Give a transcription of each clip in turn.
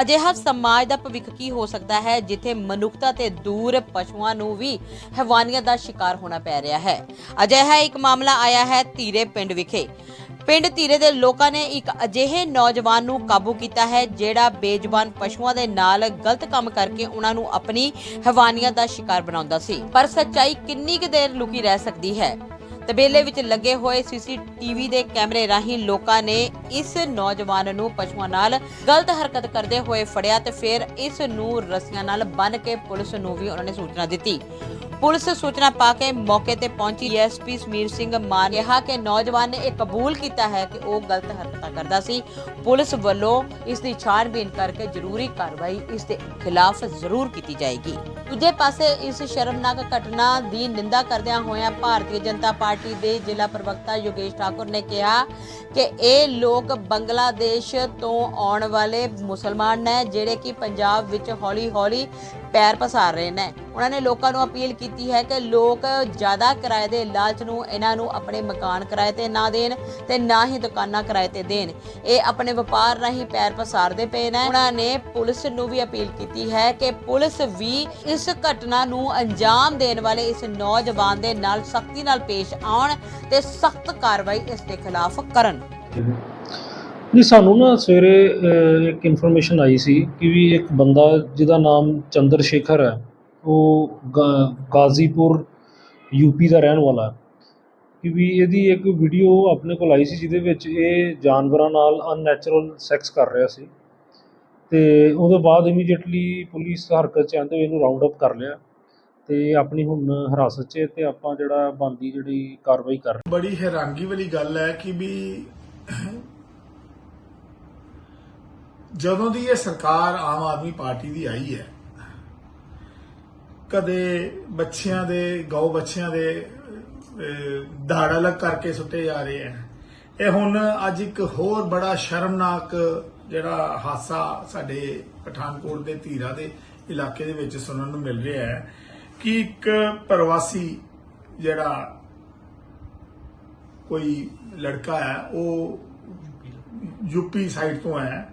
ਅਜਿਹਾ ਸਮਾਜ ਦਾ ਭਵਿੱਖ ਕੀ ਹੋ ਸਕਦਾ ਹੈ, ਜਿੱਥੇ ਮਨੁੱਖਤਾ ਤੇ ਦੂਰ ਪਸ਼ੂਆਂ ਨੂੰ ਵੀ ਹੈਵਾਨੀਅਤ ਦਾ ਸ਼ਿਕਾਰ ਹੋਣਾ ਪੈ ਰਿਹਾ ਹੈ? ਅਜਿਹਾ ਇੱਕ ਮਾਮਲਾ ਆਇਆ ਹੈ ਧੀਰੇ ਪਿੰਡ ਵਿਖੇ। ਪਿੰਡ ਧੀਰੇ ਦੇ ਲੋਕਾਂ ਨੇ ਇੱਕ ਅਜਿਹੇ ਨੌਜਵਾਨ ਨੂੰ ਕਾਬੂ ਕੀਤਾ ਹੈ, ਜਿਹੜਾ ਬੇਜ਼ੁਬਾਨ ਪਸ਼ੂਆਂ ਦੇ ਨਾਲ ਗਲਤ ਕੰਮ ਕਰਕੇ ਉਹਨਾਂ ਨੂੰ ਆਪਣੀ ਹੈਵਾਨੀਅਤ ਦਾ ਸ਼ਿਕਾਰ ਬਣਾਉਂਦਾ ਸੀ। ਪਰ ਸੱਚਾਈ ਕਿੰਨੀ ਕੁ ਦੇਰ ਲੁਕੀ ਰਹਿ ਸਕਦੀ ਹੈ? ਤਬੇਲੇ ਵਿੱਚ ਲੱਗੇ ਹੋਏ ਸੀਸੀਟੀਵੀ ਦੇ ਕੈਮਰੇ ਰਾਹੀਂ ਲੋਕਾਂ ਨੇ ਇਸ ਨੌਜਵਾਨ ਨੂੰ ਪਸ਼ੂਆਂ ਨਾਲ ਗਲਤ ਹਰਕਤ ਕਰਦੇ ਹੋਏ ਫੜਿਆ ਤੇ ਫਿਰ ਇਸ ਨੂੰ ਰੱਸੀਆਂ ਨਾਲ ਬੰਨ੍ਹ ਕੇ ਪੁਲਿਸ ਨੂੰ ਵੀ ਉਹਨਾਂ ਨੇ ਸੂਚਨਾ ਦਿੱਤੀ। ਪੁਲਿਸ ਸੂਚਨਾ ਪਾ ਕੇ ਮੌਕੇ ਤੇ ਪਹੁੰਚੀ ਐਸਪੀ ਸਮੀਰ ਸਿੰਘ ਮਾਨ ਕਿਹਾ ਕਿ ਨੌਜਵਾਨ ਨੇ ਇਹ ਕਬੂਲ ਕੀਤਾ ਹੈ ਕਿ ਉਹ ਗਲਤ ਹਰਕਤਾਂ ਕਰਦਾ ਸੀ। ਪੁਲਿਸ ਵੱਲੋਂ ਇਸ ਦੀ ਛਾਣਬੀਨ ਕਰਕੇ ਜ਼ਰੂਰੀ ਕਾਰਵਾਈ ਇਸ ਦੇ ਖਿਲਾਫ ਜ਼ਰੂਰ ਕੀਤੀ ਜਾਏਗੀ। ਦੂਜੇ ਪਾਸੇ ਇਸ ਸ਼ਰਮਨਾਕ ਘਟਨਾ ਦੀ ਨਿੰਦਾ ਕਰਦਿਆਂ ਹੋਇਆਂ ਭਾਰਤੀ ਜਨਤਾ ਪਾਰਟੀ ਦੇ ਜ਼ਿਲ੍ਹਾ ਪ੍ਰਵਕਤਾ ਯੋਗੇਸ਼ ਠਾਕੁਰ ਨੇ ਕਿਹਾ ਕਿ ਇਹ ਲੋਕ ਬੰਗਲਾਦੇਸ਼ ਤੋਂ ਆਉਣ ਵਾਲੇ ਮੁਸਲਮਾਨ ਨੇ ਜਿਹੜੇ ਕਿ ਪੰਜਾਬ ਵਿੱਚ ਹੌਲੀ-ਹੌਲੀ ਪੈਰ ਪਸਾਰ ਰਹੇ ਨੇ। ਉਹਨਾਂ ਨੇ ਲੋਕਾਂ ਨੂੰ ਅਪੀਲ ਕੀਤੀ ਹੈ ਕਿ ਲੋਕ ਜ਼ਿਆਦਾ ਕਿਰਾਏ ਦੇ ਲਾਲਚ ਨੂੰ ਇਹਨਾਂ ਨੂੰ ਆਪਣੇ ਮਕਾਨ ਕਿਰਾਏ ਤੇ ਨਾ ਦੇਣ ਤੇ ਨਾ ਹੀ ਦੁਕਾਨਾਂ ਕਿਰਾਏ ਤੇ ਦੇਣ। ਇਹ ਆਪਣੇ ਵਪਾਰ ਰਾਹੀਂ ਪੈਰ ਪਸਾਰਦੇ ਪਏ ਨੇ। ਉਹਨਾਂ ਨੇ ਪੁਲਿਸ ਨੂੰ ਵੀ ਅਪੀਲ ਕੀਤੀ ਹੈ ਕਿ ਪੁਲਿਸ ਵੀ ਇਸ ਘਟਨਾ ਨੂੰ ਅੰਜਾਮ ਦੇਣ ਵਾਲੇ ਇਸ ਨੌਜਵਾਨ ਦੇ ਨਾਲ ਸਖਤੀ ਨਾਲ ਪੇਸ਼ ਆਉਣ ਤੇ ਸਖਤ ਕਾਰਵਾਈ ਇਸ ਦੇ ਖਿਲਾਫ ਕਰਨ। ਜੀ ਸਾਨੂੰ ਨਾ ਸਵੇਰੇ ਅਹ, ਇੱਕ ਇਨਫੋਰਮੇਸ਼ਨ ਆਈ ਸੀ ਕਿ ਵੀ ਇੱਕ ਬੰਦਾ ਜਿਹਦਾ ਨਾਮ ਚੰਦਰ ਸ਼ੇਖਰ ਹੈ। ਉਹ ਗਾ- ਗਾਜ਼ੀਪੁਰ ਯੂਪੀ ਦਾ ਰਹਿਣ ਵਾਲਾ ਹੈ। ਕਿ ਵੀ ਇਹਦੀ ਇੱਕ ਵੀਡੀਓ ਆਪਣੇ ਕੋਲ ਆਈ ਸੀ, ਜਿਹਦੇ ਵਿੱਚ ਇਹ ਜਾਨਵਰਾਂ ਨਾਲ ਅਨਨੈਚੁਰਲ ਸੈਕਸ ਕਰ ਰਿਹਾ ਸੀ। ਤੇ ਉਹਦੇ ਬਾਅਦ ਇਮੀਡੀਏਟਲੀ ਪੁਲਿਸ ਹਰਕਤ ਚ ਆਉਂਦੇ ਹੋਏ ਇਹਨੂੰ ਰਾਉਂਡ ਅਪ ਕਰ ਲਿਆ। ਤੇ ਆਪਣੀ ਹੁਣ ਹਿਰਾਸਤ 'ਚ ਹੈ ਤੇ ਆਪਾਂ ਜਿਹੜਾ ਬੰਦੀ ਜਿਹੜੀ ਕਾਰਵਾਈ ਕਰ ਰਹੇ ਬੜੀ ਹੈਰਾਨਗੀ ਵਾਲੀ ਗੱਲ ਹੈ ਕਿ ਵੀ ਜਦੋਂ ਦੀ ਇਹ ਸਰਕਾਰ ਆਮ ਆਦਮੀ ਪਾਰਟੀ ਦੀ ਆਈ ਹੈ ਕਦੇ ਬੱਚਿਆਂ ਦੇ ਗਊ ਬੱਚਿਆਂ ਦੇ ਅਹ, ਦਾੜ ਕਰਕੇ ਸੁੱਟੇ ਜਾ ਰਹੇ ਹੈ ਇਹ ਹੁਣ ਅੱਜ ਇੱਕ ਹੋਰ ਬੜਾ ਸ਼ਰਮਨਾਕ ਜਿਹੜਾ ਹਾਸਾ ਸਾਡੇ ਪਠਾਨਕੋਟ ਦੇ ਧੀਰਾ ਦੇ ਇਲਾਕੇ ਦੇ ਵਿੱਚ ਸੁਣਨ ਨੂੰ ਮਿਲ ਰਿਹਾ ਹੈ ਕਿ ਇੱਕ ਪ੍ਰਵਾਸੀ ਜਿਹੜਾ ਕੋਈ ਲੜਕਾ ਹੈ ਉਹ ਯੂਪੀ ਸਾਈਡ ਤੋਂ ਹੈ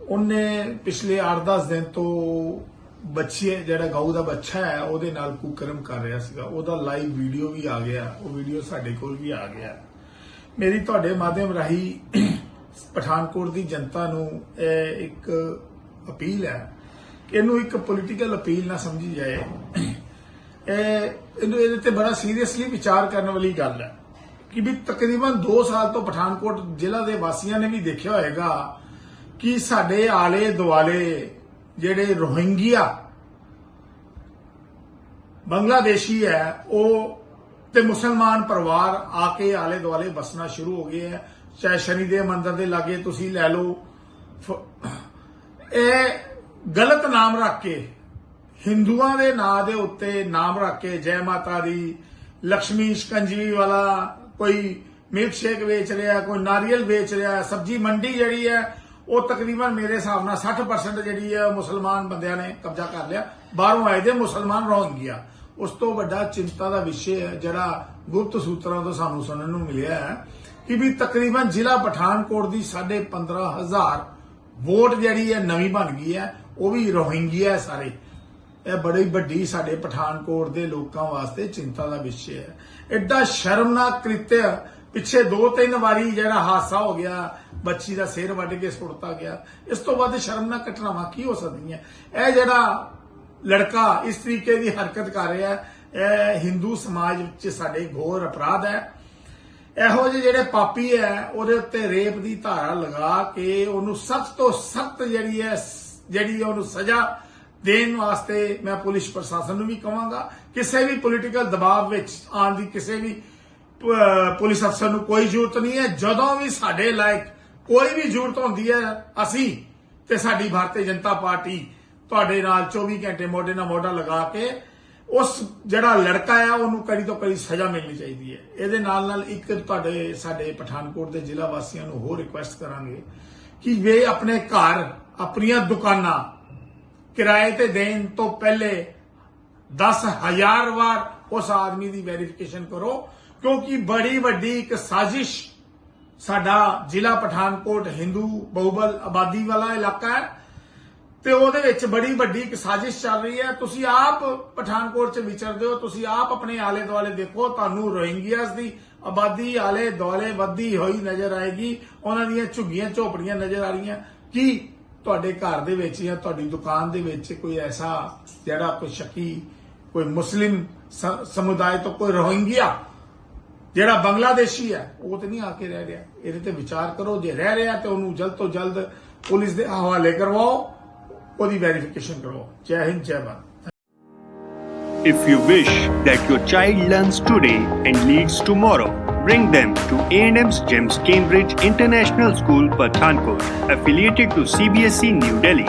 ਉਹਨੇ ਪਿਛਲੇ 8-10 ਦਿਨ ਤੋਂ ਬੱਚੇ ਜਿਹੜਾ ਗਊ ਦਾ ਬੱਚਾ ਹੈ, ਉਹਦੇ ਨਾਲ ਕੁਕਰਮ ਕਰ ਰਿਹਾ ਸੀਗਾ। ਉਹਦਾ ਲਾਈਵ ਵੀਡੀਓ ਵੀ ਆ ਗਿਆ। ਉਹ ਵੀਡੀਓ ਸਾਡੇ ਕੋਲ ਵੀ ਆ ਗਿਆ। ਮੇਰੀ ਤੁਹਾਡੇ ਮਾਧਿਅਮ ਰਾਹੀਂ ਪਠਾਨਕੋਟ ਦੀ ਜਨਤਾ ਨੂੰ ਇਹ ਇੱਕ ਅਪੀਲ ਹੈ ਕਿ ਇਹਨੂੰ ਇੱਕ ਪੋਲੀਟੀਕਲ ਅਪੀਲ ਨਾ ਸਮਝੀ ਜਾਏ। ਇਹ, ਇਹਨੂੰ ਇਹਦੇ ਤੇ ਬੜਾ ਸੀਰੀਅਸਲੀ ਵਿਚਾਰ ਕਰਨ ਵਾਲੀ ਗੱਲ ਹੈ ਕਿ ਵੀ ਤਕਰੀਬਨ 2 ਸਾਲ ਤੋਂ ਪਠਾਨਕੋਟ ਜ਼ਿਲ੍ਹਾ ਦੇ ਵਾਸੀਆਂ ਨੇ ਵੀ ਦੇਖਿਆ ਹੋਏਗਾ ਕਿ ਸਾਡੇ ਆਲੇ ਦੁਆਲੇ ਜਿਹੜੇ ਰੋਹਿੰਗੀਆ ਬੰਗਲਾਦੇਸ਼ੀ ਹੈ, ਉਹ ਤੇ ਮੁਸਲਮਾਨ ਪਰਿਵਾਰ ਆ ਕੇ ਆਲੇ ਦੁਆਲੇ ਬਸਣਾ ਸ਼ੁਰੂ ਹੋ ਗਏ ਹੈ। ਚਾਹੇ ਸ਼ਨੀ ਸ਼ਨੀਦੇਵ ਮੰਦਿਰ ਦੇ ਲਾਗੇ ਤੁਸੀਂ ਲੈ ਲਓ। ਇਹ ਗਲਤ ਨਾਮ ਰੱਖ ਕੇ, ਹਿੰਦੂਆਂ ਦੇ ਨਾਂ ਦੇ ਉੱਤੇ ਨਾਮ ਰੱਖ ਕੇ ਜੈ ਮਾਤਾ ਦੀ ਲక్ష్ਮੀ ਸ਼ਿਕੰਜਵੀ ਵਾਲਾ ਕੋਈ ਮਿਲਕ ਸ਼ੇਕ ਵੇਚ ਰਿਹਾ, ਕੋਈ ਨਾਰੀਅਲ ਵੇਚ ਰਿਹਾ, ਸਬਜੀ ਮੰਡੀ ਜਿਹੜੀ ਹੈ ਉਹ ਤਕਰੀਬਨ ਮੇਰੇ ਹਿਸਾਬ ਨਾਲ 60% ਜਿਹੜੀ ਹੈ ਮੁਸਲਮਾਨ ਬੰਦਿਆਂ ਨੇ ਕਬਜ਼ਾ ਕਰ ਲਿਆ। ਬਾਹਰੋਂ ਆਏ ਦੇ ਮੁਸਲਮਾਨ ਰੋਹਿੰਗੀਆ ਉਸ ਤੋਂ ਵੱਡਾ ਚਿੰਤਾ ਦਾ ਵਿਸ਼ੇ ਹੈ, ਜਿਹੜਾ ਗੁਪਤ ਸੂਤਰਾਂ ਤੋਂ ਸਾਨੂੰ ਸੁਣਨ ਨੂੰ ਮਿਲਿਆ ਹੈ, ਕਿ ਵੀ ਤਕਰੀਬਨ ਜ਼ਿਲ੍ਹਾ ਪਠਾਨਕੋਟ ਦੀ 15000 ਵੋਟ ਜਿਹੜੀ ਹੈ ਨਵੀਂ ਬਣ ਗਈ ਹੈ, ਉਹ ਵੀ ਰੋਹਿੰਗੀਆ ਹੈ ਸਾਰੇ। ਇਹ ਬੜੀ ਵੱਡੀ ਸਾਡੇ ਪਠਾਨਕੋਟ ਦੇ ਲੋਕਾਂ ਵਾਸਤੇ ਚਿੰਤਾ ਦਾ ਵਿਸ਼ੇ ਹੈ। ਐਡਾ ਸ਼ਰਮਨਾਕ ਕ੍ਰਿਤਿਆ ਪਿੱਛੇ ਦੋ ਤਿੰਨ ਵਾਰੀ ਜਿਹੜਾ ਹਾਦਸਾ ਹੋ ਗਿਆ, ਬੱਚੀ ਦਾ ਸਿਰ ਵੱਢ ਕੇ ਸੁੱਟਤਾ ਗਿਆ, ਇਸ ਤੋਂ ਵੱਧ ਸ਼ਰਮਨਾਕ ਘਟਨਾਵਾਂ ਕੀ ਹੋ ਸਕਦੀਆਂ? ਇਹ ਜਿਹੜਾ ਲੜਕਾ ਇਸ ਤਰੀਕੇ ਦੀ ਹਰਕਤ ਕਰ ਰਿਹਾ ਹੈ ਇਹ ਹਿੰਦੂ ਸਮਾਜ ਵਿੱਚ ਸਾਡੇ ਘੋਰ ਅਪਰਾਧ ਹੈ। ਇਹੋ ਜਿਹੇ ਜਿਹੜੇ ਪਾਪੀ ਹੈ, ਉਹਦੇ ਉੱਤੇ ਰੇਪ ਦੀ ਧਾਰਾ ਲਗਾ ਕੇ ਉਹਨੂੰ ਸਖਤ ਤੋਂ ਸਖਤ ਜਿਹੜੀ ਹੈ ਜਿਹੜੀ ਹੈ ਉਹਨੂੰ ਸਜ਼ਾ ਦੇਣ ਵਾਸਤੇ ਮੈਂ ਪੁਲਿਸ ਪ੍ਰਸ਼ਾਸਨ ਨੂੰ ਵੀ ਕਹਾਂਗਾ ਕਿਸੇ ਵੀ ਪੋਲੀਟੀਕਲ ਦਬਾਅ ਵਿੱਚ ਆਉਣ ਦੀ ਕਿਸੇ ਵੀ ਪੁਲਿਸ ਅਫਸਰ ਨੂੰ ਕੋਈ ਜ਼ਰੂਰਤ ਨਹੀਂ ਹੈ। ਜਦੋਂ ਵੀ ਸਾਡੇ ਲਾਇਕ ਕੋਈ ਵੀ ਜ਼ਰੂਰਤ ਹੁੰਦੀ ਹੈ ਅਸੀਂ ਤੇ ਸਾਡੀ ਭਾਰਤੀ ਜਨਤਾ ਪਾਰਟੀ ਤੁਹਾਡੇ ਨਾਲ 24 ਘੰਟੇ ਮੋਢੇ ਨਾਲ ਮੋਢਾ ਲਗਾ ਕੇ ਉਸ ਜਿਹੜਾ ਲੜਕਾ ਆ ਉਹਨੂੰ ਕੜੀ ਤੋਂ ਕੜੀ ਸਜ਼ਾ ਮਿਲਣੀ ਚਾਹੀਦੀ ਹੈ। ਇਹਦੇ ਨਾਲ ਨਾਲ ਇੱਕ ਤੁਹਾਡੇ, ਸਾਡੇ ਪਠਾਨਕੋਟ ਦੇ ਜ਼ਿਲ੍ਹਾ ਵਾਸੀਆਂ ਨੂੰ ਹੋਰ ਰਿਕੁਐਸਟ ਕਰਾਂਗੇ ਕਿ ਵੇ ਆਪਣੇ ਘਰ ਆਪਣੀਆਂ ਦੁਕਾਨਾਂ ਕਿਰਾਏ ਤੇ ਦੇਣ ਤੋਂ ਪਹਿਲੇ 10000 ਵਾਰ ਉਸ ਆਦਮੀ ਦੀ ਵੈਰੀਫਿਕੇਸ਼ਨ ਕਰੋ। ਕਿਉਂਕਿ ਬੜੀ ਵੱਡੀ ਇੱਕ ਸਾਜ਼ਿਸ਼ ਸਾਡਾ ਜ਼ਿਲ੍ਹਾ ਪਠਾਨਕੋਟ ਹਿੰਦੂ ਬਹੁਬਲ ਆਬਾਦੀ ਵਾਲਾ ਇਲਾਕਾ ਹੈ ਤੇ ਉਹਦੇ ਵਿੱਚ ਬੜੀ ਵੱਡੀ ਇੱਕ ਸਾਜ਼ਿਸ਼ ਚੱਲ ਰਹੀ ਹੈ। ਤੁਸੀਂ ਆਪ ਪਠਾਨਕੋਟ 'ਚ ਵਿਚਰਦੇ ਹੋ, ਤੁਸੀਂ ਆਪ ਆਪਣੇ ਆਲੇ ਦੁਆਲੇ ਦੇਖੋ, ਤੁਹਾਨੂੰ ਰੋਹਿੰਗੀਆਸ ਦੀ ਆਬਾਦੀ ਆਲੇ ਦੁਆਲੇ ਵੱਧਦੀ ਹੋਈ ਨਜ਼ਰ ਆਏਗੀ। ਉਹਨਾਂ ਦੀਆਂ ਝੁੱਗੀਆਂ, ਝੋਪੜੀਆਂ ਨਜ਼ਰ ਆ ਰਹੀਆਂ। ਕੀ ਤੁਹਾਡੇ ਘਰ ਦੇ ਵਿੱਚ ਜਾਂ ਤੁਹਾਡੀ ਦੁਕਾਨ ਦੇ ਵਿੱਚ ਕੋਈ ਐਸਾ ਜਿਹੜਾ ਕੋਈ ਸ਼ੱਕੀ, ਕੋਈ ਮੁਸਲਿਮ ਸਮੁਦਾਇ ਤੋਂ ਕੋਈ ਰੋਹਿੰਗੀਆ ਜਿਹੜਾ ਬੰਗਲਾਦੇਸ਼ੀ ਹੈ ਉਹ ਤੇ ਨਹੀਂ ਆ ਕੇ ਰਹਿ ਰਿਹਾ ਇਹਦੇ ਤੇ ਵਿਚਾਰ ਕਰੋ ਜੇ ਰਹਿ ਰਿਹਾ ਤੇ ਉਹਨੂੰ ਜਲਦ ਤੋਂ ਜਲਦ ਪੁਲਿਸ ਦੇ ਹਵਾਲੇ ਕਰਵਾਓ ਉਹਦੀ ਵੈਰੀਫਿਕੇਸ਼ਨ ਕਰਵਾਓ ਜੈ ਹਿੰਦ ਜੈ Bharat If you wish that your child learns today and leads tomorrow, bring them to A&M's GEMS Cambridge International School, Pathankot, affiliated to CBSE E, New Delhi.